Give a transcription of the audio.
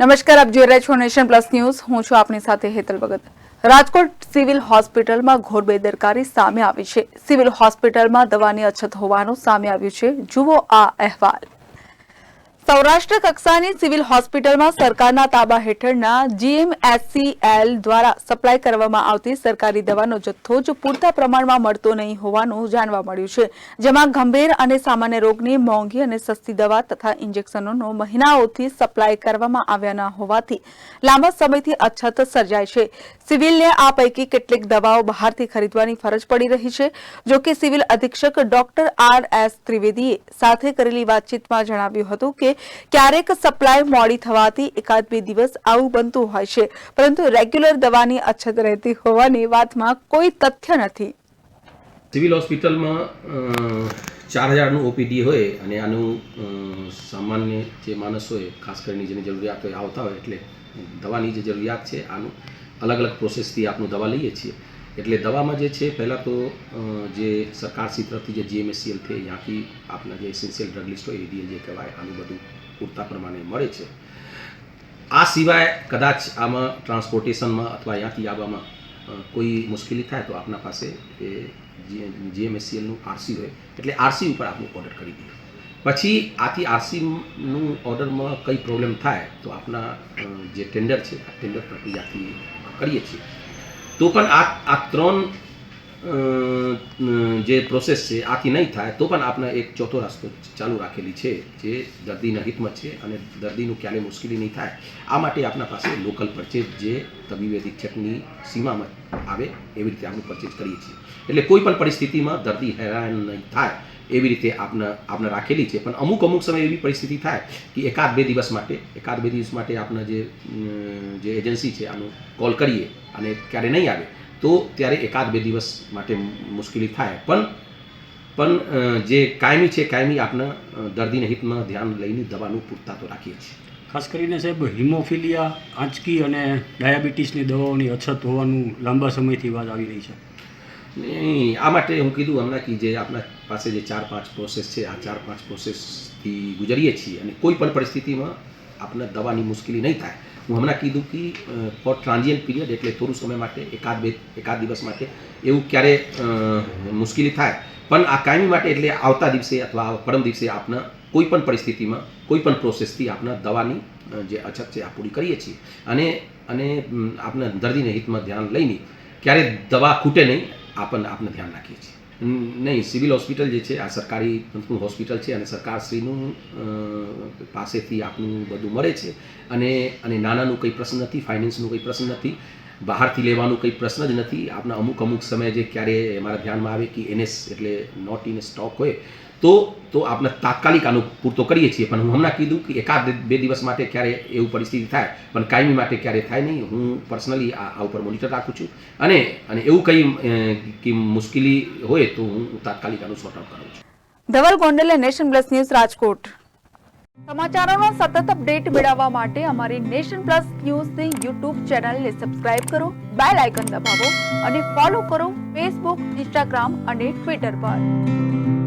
નમસ્કાર, આપ જોઈ રહ્યા છો નેશન પ્લસ ન્યૂઝ. હું છું આપની સાથે હેતલ ભગત. રાજકોટ સિવિલ હોસ્પિટલમાં ઘોર બેદરકારી સામે આવી છે. સિવિલ હોસ્પિટલમાં દવાની અછત હોવાનું સામે આવ્યું છે. જુઓ આ અહેવાલ. સૌરાષ્ટ્ર કક્ષાની સિવિલ હોસ્પિટલમાં સરકારના તાબા હેઠળના જીએમએસસીએલ દ્વારા સપ્લાય કરવામાં આવતી સરકારી દવાનો જથ્થો જ પૂરતા પ્રમાણમાં મળતો નહીં હોવાનું જાણવા મળ્યું છે. જેમાં ગંભીર અને સામાન્ય રોગની મોંઘી અને સસ્તી દવા તથા ઇન્જેક્શનોનો મહિનાઓથી સપ્લાય કરવામાં આવ્યા ન હોવાથી લાંબા સમયથી અછત સર્જાય છે. સિવિલને આ પૈકી કેટલીક દવાઓ બહારથી ખરીદવાની ફરજ પડી રહી છે, જો કે સિવિલ અધિક્ષક ડોક્ટર આર એસ ત્રિવેદીએ સાથે કરેલી વાતચીતમાં જણાવ્યું હતું કે ક્યારેક સપ્લાય મોડી થવાથી એકાદ બે દિવસ આવું બનતું હોય છે. પરંતુ રેગ્યુલર દવાની અછત રહેતી હોવાની વાતમાં કોઈ તથ્ય નથી. સિવિલ હોસ્પિટલમાં ચાર હજારનું ઓપીડી હોય અને આનું સામાન્ય જે માણસ હોય, ખાસ કરીને જેની જરૂરિયાત હોય, આવતા હોય એટલે દવાની જે જરૂરિયાત છે, આનું અલગ અલગ પ્રોસેસથી આપનું દવા લઈએ છીએ. એટલે દવામાં જે છે, પહેલાં તો જે સરકારશ્રી તરફથી જે જીએમએસસીએલ છે, ત્યાંથી આપના જે એસેન્શિયલ ડ્રગ લિસ્ટ હોય એડીએલ જે કહેવાય, આનું બધું પૂરતા પ્રમાણે મળે છે. આ સિવાય કદાચ આમાં ટ્રાન્સપોર્ટેશનમાં અથવા અહીંયાથી આવવામાં કોઈ મુશ્કેલી થાય તો આપના પાસે એ જીએમએસસીએલનું આરસી હોય, એટલે આરસી ઉપર આપનું ઓર્ડર કરી દઈએ. પછી આથી આરસીનું ઓર્ડરમાં કંઈ પ્રોબ્લેમ થાય તો આપના જે ટેન્ડર છે, આ ટેન્ડર પ્રક્રિયાથી કરીએ છીએ. તો પણ આ આ ત્રણ જે પ્રોસેસ છે, આથી નહીં થાય, તો પણ આપણે એક ચોથો રસ્તો ચાલુ રાખેલી છે, જે દર્દીના હિતમાં છે અને દર્દીનું ક્યારેય મુશ્કેલી નહીં થાય. આ માટે આપણા પાસે લોકલ પરચેજ જે તબીબી અધિક્ષકની સીમામાં આવે, એવી રીતે આપણે પરચેજ કરીએ છીએ. એટલે કોઈ પણ પરિસ્થિતિમાં દર્દી હેરાન નહીં થાય, એવી રીતે આપને આપણે રાખેલી છે. પણ અમુક અમુક સમય એવી પરિસ્થિતિ થાય કે એકાદ બે દિવસ માટે, એકાદ બે દિવસ માટે આપણે જે જે એજન્સી છે, આનું કોલ કરીએ અને ક્યારે નહીં આવે તો ત્યારે એકાદ બે દિવસ માટે મુશ્કેલી થાય. પણ પણ જે કાયમી છે કાયમી આપણા દર્દીના હિતમાં ધ્યાન લઈને દવાનું પૂરતા તો રાખીએ છીએ. ખાસ કરીને સાહેબ હિમોફિલિયા આંચકી અને ડાયાબિટીસની દવાઓની અછત હોવાનું લાંબા સમયથી વાત આવી રહી છે. નહીં આ માટે હું કીધું હમણાં કે જે આપણા પાસે જે ચાર પાંચ પ્રોસેસ છે આ ચાર પાંચ પ્રોસેસથી ગુજરીએ છીએ અને કોઈ પણ પરિસ્થિતિમાં આપને દવાની મુશ્કેલી નહીં થાય. હું હમણાં કીધું કે ફોર ટ્રાન્ઝિયન્ટ પીરિયડ એટલે થોડું સમય માટે, એકાદ બે, એકાદ દિવસ માટે, એવું ક્યારે મુશ્કેલી થાય. પણ આ કાયમી માટે એટલે આવતા દિવસે અથવા પરમ દિવસે આપને કોઈ પણ પરિસ્થિતિમાં કોઈ પણ પ્રોસેસથી આપના દવાની જે અછત છે, આ પૂરી કરીએ છીએ. અને અને આપના દર્દીને હિતમાં ધ્યાન લઈને ક્યારે દવા ખૂટે નહીં આપણને આપણે ધ્યાન રાખીએ છીએ. નહીં, સિવિલ હોસ્પિટલ જે છે, આ સરકારી હોસ્પિટલ છે અને સરકારશ્રીનું પાસેથી આપણું બધું મળે છે અને અને નાનાનું કંઈ પ્રશ્ન નથી, ફાઇનાન્સનું કંઈ પ્રશ્ન નથી, બહારથી લેવાનું કંઈ પ્રશ્ન જ નથી. આપણા અમુક અમુક સમયે જે ક્યારે અમારા ધ્યાનમાં આવે કે એનએસ એટલે નોટ ઇન સ્ટોક હોય તો તો આપણે તાત્કાલિક આનું પૂરતો કરીએ છીએ. પણ હું હમણાં કીધું કે એકાદ બે દિવસ માટે ક્યારે એવું પરિસ્થિતિ થાય, પણ કાયમી માટે ક્યારે થાય નહીં, હું પર્સનલી આ ઉપર મોનિટર રાખું છું. અને અને એવું કંઈ કે મુશ્કેલી હોય તો હું તાત્કાલિક આનું સોર્ટ આઉટ કરું છું. ધવલ ગોંડલે નેશન પ્લસ ન્યૂઝ રાજકોટ. સમાચારોનો સતત અપડેટ મેળવવા માટે અમારી નેશન પ્લસ ન્યૂઝની યુટ્યુબ ચેનલને સબસ્ક્રાઇબ કરો બેલ આઇકન દબાવો અને ફોલો કરો ફેસબુક ઇન્સ્ટાગ્રામ અને ટ્વિટર પર.